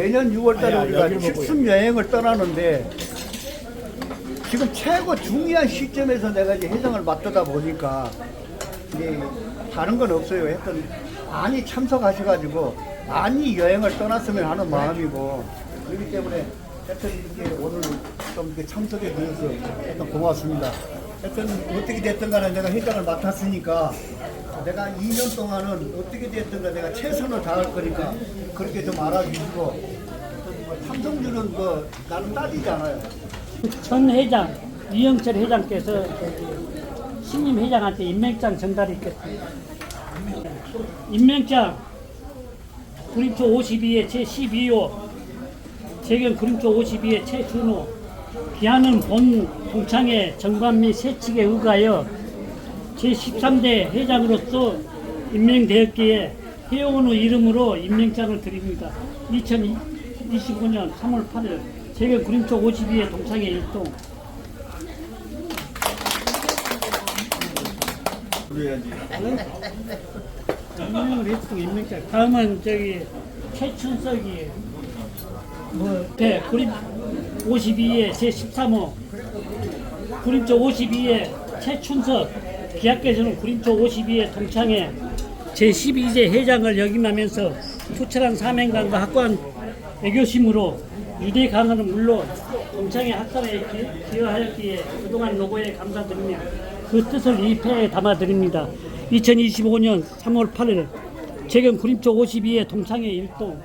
내년 6월달에 아니야, 우리가 여기를 칠순 여행을 떠나는데 지금 최고 중요한 시점에서 내가 이제 회장을 맡다 보니까 이제 다른 건 없어요. 하여튼 많이 참석하셔가지고 많이 여행을 떠났으면 하는 마음이고 그렇기 때문에 하여튼 이렇게 오늘 좀 이렇게 참석해 주셔서 하여튼 고맙습니다. 하여튼 어떻게 됐든 간에 내가 회장을 맡았으니까 내가 2년 동안은 어떻게 됐든 간에 내가 최선을 다할 거니까 그렇게 좀 알아주시고 뭐 참석률은 뭐 나는 않아요. 전 회장 이영철 회장께서 신임 회장한테 임명장 전달했겠습니다. 임명장 그림초 52의 제12호 재경 그림초 52의 최준호 기한은 본 동창회 정관 및 세칙에 의하여 제13대 회장으로서 임명되었기에 회원의 이름으로 임명장을 드립니다. 2025년 3월 8일 재경 그림초 52의 동창회 일동. 임명을 했고 임명장 다음은 저기 최춘석이 뭐 네, 그림 52의 제13호 그림초 52의 최춘석 기약께서는 그림초 52의 동창회 제12제 회장을 역임하면서 투철한 사명감과 확고한 애교심으로 유대 강화는 물론 동창회 학사에 기- 기여하였기에 그동안 노고에 감사드리며 그 뜻을 이 패에 담아드립니다. 2025년 3월 8일 재경 구림초 52의 동창회 일동